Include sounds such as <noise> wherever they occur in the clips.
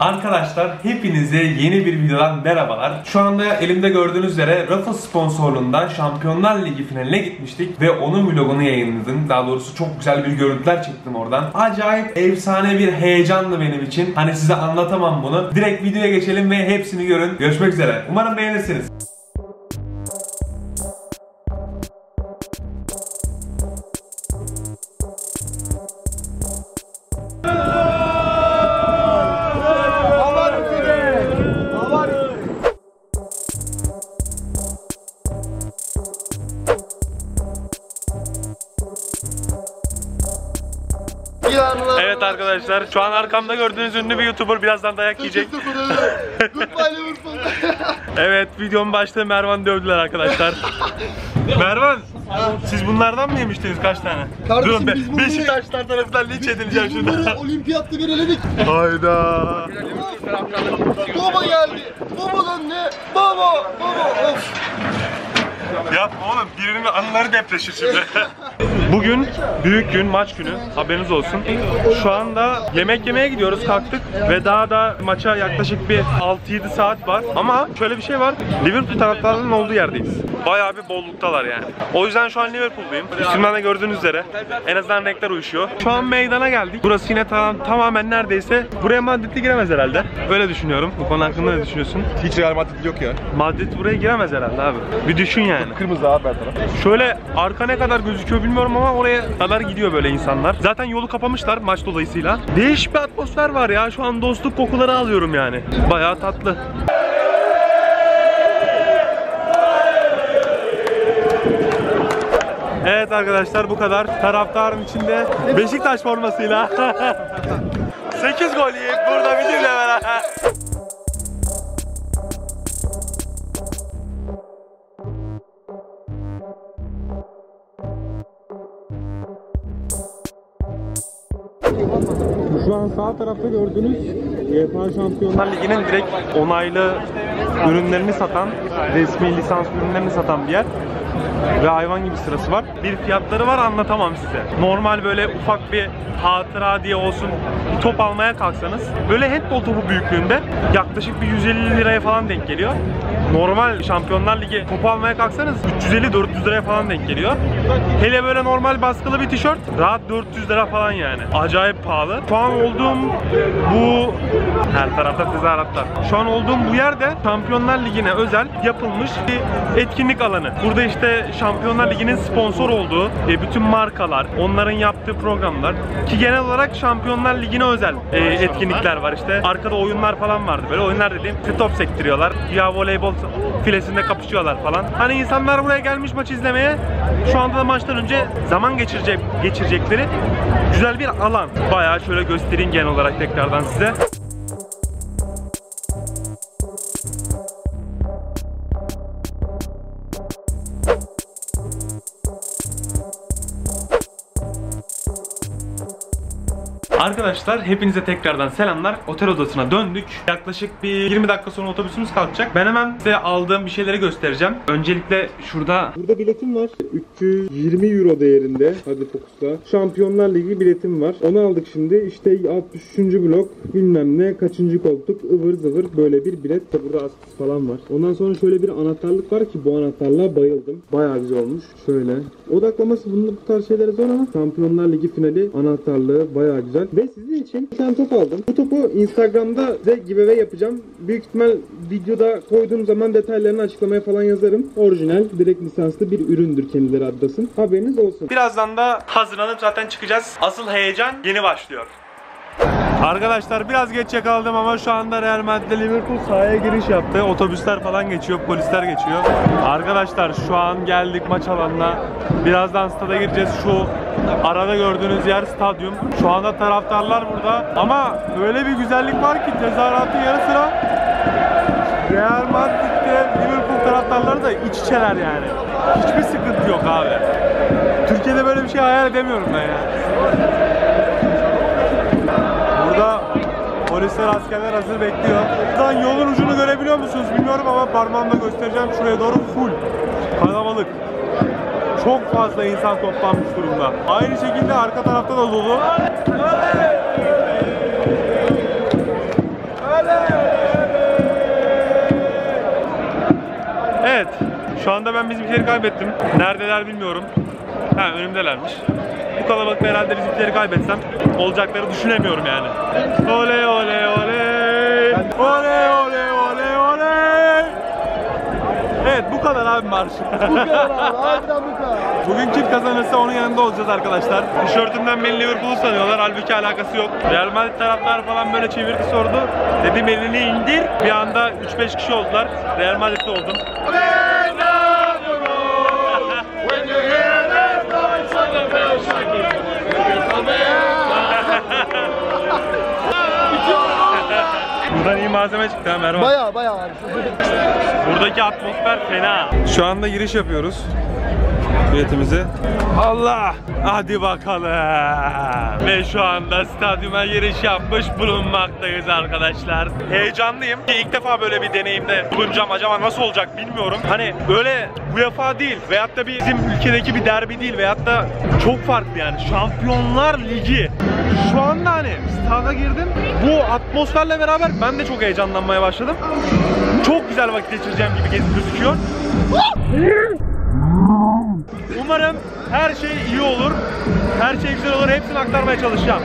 Arkadaşlar hepinize yeni bir videodan merhabalar. Şu anda elimde gördüğünüz üzere Ruffles sponsorluğunda Şampiyonlar Ligi finaline gitmiştik ve onun vlogunu yayınladım. Daha doğrusu çok güzel bir görüntüler çektim oradan. Acayip efsane bir heyecanlı benim için. Hani size anlatamam bunu. Direkt videoya geçelim ve hepsini görün. Görüşmek üzere. Umarım beğenirsiniz. Evet arkadaşlar şu an arkamda gördüğünüz ünlü bir YouTuber birazdan dayak yiyecek. <laughs> Evet videonun başlığı Mervan dövdüler arkadaşlar. <laughs> Mervan siz bunlardan mı yemiştiniz kaç tane? Kardeşim, Durun be, biz bunları- Beşiktaşlar tarafından linç edileceğim şimdi. bunları olimpiyatta bir eledik. Hayda. Baba geldi. Babadan ne? Baba. Baba. Of. Yapma oğlum birinin anıları depreşir şimdi. <laughs> Bugün büyük gün, maç günü. Haberiniz olsun. Şu anda yemek yemeye gidiyoruz, kalktık ve daha da maça yaklaşık bir 6-7 saat var. Ama şöyle bir şey var. Liverpool taraftarlarının olduğu yerdeyiz. Bayağı bir bolluktalar yani. O yüzden şu an Liverpool'dayım. Üstümden de gördüğünüz üzere en azından renkler uyuşuyor. Şu an meydana geldik. Burası yine tam, tamamen neredeyse buraya Madrid'li giremez herhalde. Öyle düşünüyorum. Bu konu hakkında ne düşünüyorsun? Hiç Real Madrid yok ya. Madrid buraya giremez herhalde abi. Bir düşün yani. Kırmızı abi her taraf. Şöyle arka ne kadar gözüküyor bilmiyorum ama oraya kadar gidiyor böyle insanlar. Zaten yolu kapamışlar maç dolayısıyla. Değişik bir atmosfer var ya. Şu an dostluk kokuları alıyorum yani. Bayağı tatlı. Evet arkadaşlar bu kadar. Taraftarın içinde Beşiktaş formasıyla <laughs> 8 gol yiyip burada bizimle beraber. Şu an sağ tarafta gördüğünüz UEFA Şampiyonlar Ligi'nin direkt onaylı ürünlerini satan, resmi lisans ürünlerini satan bir yer. Ve hayvan gibi sırası var. Bir fiyatları var anlatamam size. Normal böyle ufak bir hatıra diye olsun bir top almaya kalksanız böyle handball topu büyüklüğünde yaklaşık bir 150 liraya falan denk geliyor. Normal Şampiyonlar Ligi topu almaya kalksanız 350-400 liraya falan denk geliyor. Hele böyle normal baskılı bir tişört rahat 400 lira falan yani. Acayip pahalı. Şu an olduğum bu her tarafta tezahüratlar. Şu an olduğum bu yerde Şampiyonlar Ligi'ne özel yapılmış bir etkinlik alanı. Burada işte Şampiyonlar Ligi'nin sponsor olduğu e, bütün markalar, onların yaptığı programlar ki genel olarak Şampiyonlar Ligi'ne özel e, etkinlikler var işte. Arkada oyunlar falan vardı böyle. Oyunlar dediğim top sektiriyorlar. Ya voleybol filesinde kapışıyorlar falan. Hani insanlar buraya gelmiş maç izlemeye. Şu anda da maçtan önce zaman geçirecek geçirecekleri güzel bir alan. Bayağı şöyle göstereyim genel olarak tekrardan size. Arkadaşlar hepinize tekrardan selamlar. Otel odasına döndük. Yaklaşık bir 20 dakika sonra otobüsümüz kalkacak. Ben hemen size aldığım bir şeyleri göstereceğim. Öncelikle şurada Burada biletim var. 320 euro değerinde. Hadi fokusla. Şampiyonlar Ligi biletim var. Onu aldık şimdi. İşte 63. blok bilmem ne kaçıncı koltuk ıvır zıvır böyle bir bilet. Burada askısı falan var. Ondan sonra şöyle bir anahtarlık var ki bu anahtarlığa bayıldım. Bayağı güzel olmuş. Şöyle. Odaklaması bunun bu tarz şeylere zor ama Şampiyonlar Ligi finali anahtarlığı bayağı güzel. Ve sizin için bir tane top aldım. Bu topu Instagram'da size giveaway yapacağım. Büyük ihtimal videoda koyduğum zaman detaylarını açıklamaya falan yazarım. Orijinal, direkt lisanslı bir üründür kendileri Adidas'ın. Haberiniz olsun. birazdan da hazırlanıp zaten çıkacağız. Asıl heyecan yeni başlıyor. Arkadaşlar biraz geç yakaladım ama şu anda Real Madrid Liverpool sahaya giriş yaptı. Otobüsler falan geçiyor, polisler geçiyor. Arkadaşlar şu an geldik maç alanına. Birazdan stada gireceğiz. Şu arada gördüğünüz yer stadyum. Şu anda taraftarlar burada. Ama öyle bir güzellik var ki tezahüratın yarı sıra Real Madrid'de Liverpool taraftarları da iç içeler yani. Hiçbir sıkıntı yok abi. Türkiye'de böyle bir şey hayal edemiyorum ben ya. Polisler, askerler hazır bekliyor. Buradan yolun ucunu görebiliyor musunuz bilmiyorum ama parmağımla göstereceğim. Şuraya doğru full kalabalık. Çok fazla insan toplanmış durumda. Aynı şekilde arka tarafta da dolu. Evet. Şu anda ben bizimkileri kaybettim. Neredeler bilmiyorum. Ha önümdelermiş. Kalabalıkta herhalde bizimkileri kaybetsem olacakları düşünemiyorum yani. Oley oley oley. Oley oley oley oley. Evet bu kadar abi marş. Bu kadar abi. Harbiden bu kadar. Bugün kim kazanırsa onun yanında olacağız arkadaşlar. Tişörtümden beni Liverpool'u sanıyorlar. Halbuki alakası yok. Real Madrid taraftarı falan böyle çevirdi sordu. Dedim elini indir. Bir anda 3-5 kişi oldular. Real Madrid'de oldum. Buradan iyi malzeme çıktı ha Mervan. Baya baya abi. Buradaki atmosfer fena. Şu anda giriş yapıyoruz. Biletimizi. Allah! Hadi bakalım. Ve şu anda stadyuma giriş yapmış bulunmaktayız arkadaşlar. Heyecanlıyım. İlk defa böyle bir deneyimde bulunacağım. Acaba nasıl olacak bilmiyorum. Hani böyle UEFA değil veyahut da bizim ülkedeki bir derbi değil veyahut da çok farklı yani. Şampiyonlar Ligi. Şu anda hani stada girdim. Bu atmosferle beraber ben de çok heyecanlanmaya başladım. Çok güzel vakit geçireceğim gibi gez- Umarım her şey iyi olur. Her şey güzel olur. Hepsini aktarmaya çalışacağım.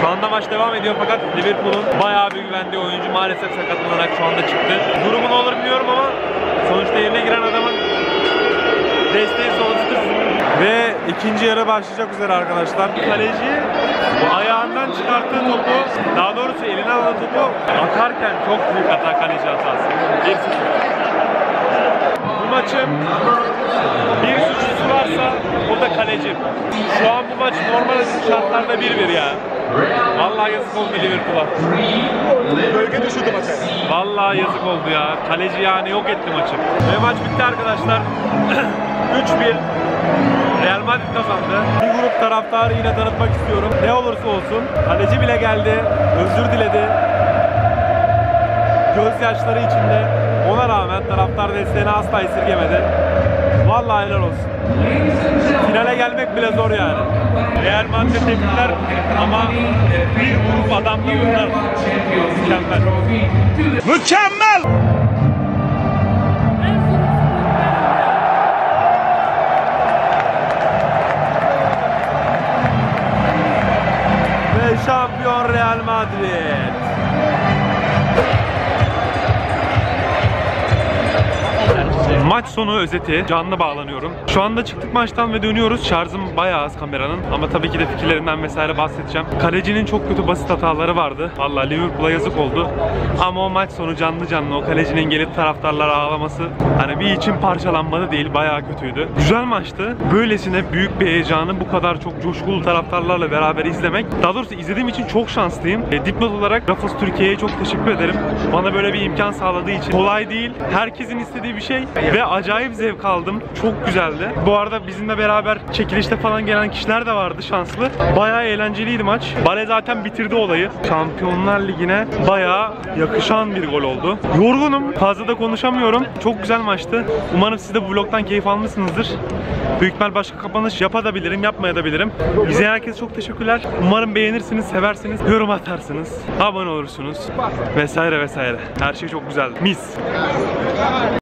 Şu anda maç devam ediyor fakat Liverpool'un bayağı bir güvendiği oyuncu maalesef sakatlanarak şu anda çıktı. Durumu ne olur bilmiyorum ama sonuçta yerine giren adamın desteği sonsuz. Ve ikinci yarı başlayacak üzere arkadaşlar. Kaleci bu ayağından çıkarttığı topu, daha doğrusu eline aldığı topu atarken çok büyük hata kaleci hatası. 1-0. Bu maçın bir suçlusu varsa o da kaleci. Şu an bu maç normal şartlarda 1-1 ya. Vallahi yazık oldu Liverpool'a. Bölge düşürdü maçı. Vallahi yazık oldu ya. Kaleci yani yok etti maçı. Ve maç bitti arkadaşlar. <clears throat> 3-1. Real Madrid kazandı. Bir grup taraftarı yine tanıtmak istiyorum. Ne olursa olsun. Kaleci bile geldi. Özür diledi. Gözyaşları içinde. Ona rağmen taraftar desteğini asla esirgemedi. Vallahi helal olsun. Finale gelmek bile zor yani. Real Madrid tebrikler ama bir grup adamla bunlar. Mükemmel. Mükemmel! Ve şampiyon Real Madrid. Maç sonu özeti canlı bağlanıyorum. Şu anda çıktık maçtan ve dönüyoruz. Şarjım bayağı az kameranın ama tabii ki de fikirlerinden vesaire bahsedeceğim. Kalecinin çok kötü basit hataları vardı. Vallahi Liverpool'a yazık oldu. Ama o maç sonu canlı canlı o kalecinin gelip taraftarlara ağlaması hani bir için parçalanmadı değil bayağı kötüydü. Güzel maçtı. Böylesine büyük bir heyecanı bu kadar çok coşkulu taraftarlarla beraber izlemek. Daha doğrusu izlediğim için çok şanslıyım. E, dipnot olarak Raffles Türkiye'ye çok teşekkür ederim. Bana böyle bir imkan sağladığı için. Kolay değil. Herkesin istediği bir şey ve acayip zevk aldım. Çok güzeldi. Bu arada bizimle beraber çekilişte falan gelen kişiler de vardı şanslı. Bayağı eğlenceliydi maç. Bale zaten bitirdi olayı. Şampiyonlar Ligi'ne bayağı yakışan bir gol oldu. Yorgunum. Fazla da konuşamıyorum. Çok güzel maçtı. Umarım siz de bu vlogdan keyif almışsınızdır. Büyük ihtimal başka kapanış yapabilirim, yapmayabilirim. İzleyen herkese çok teşekkürler. Umarım beğenirsiniz, seversiniz, yorum atarsınız, abone olursunuz vesaire vesaire. Her şey çok güzeldi. Mis.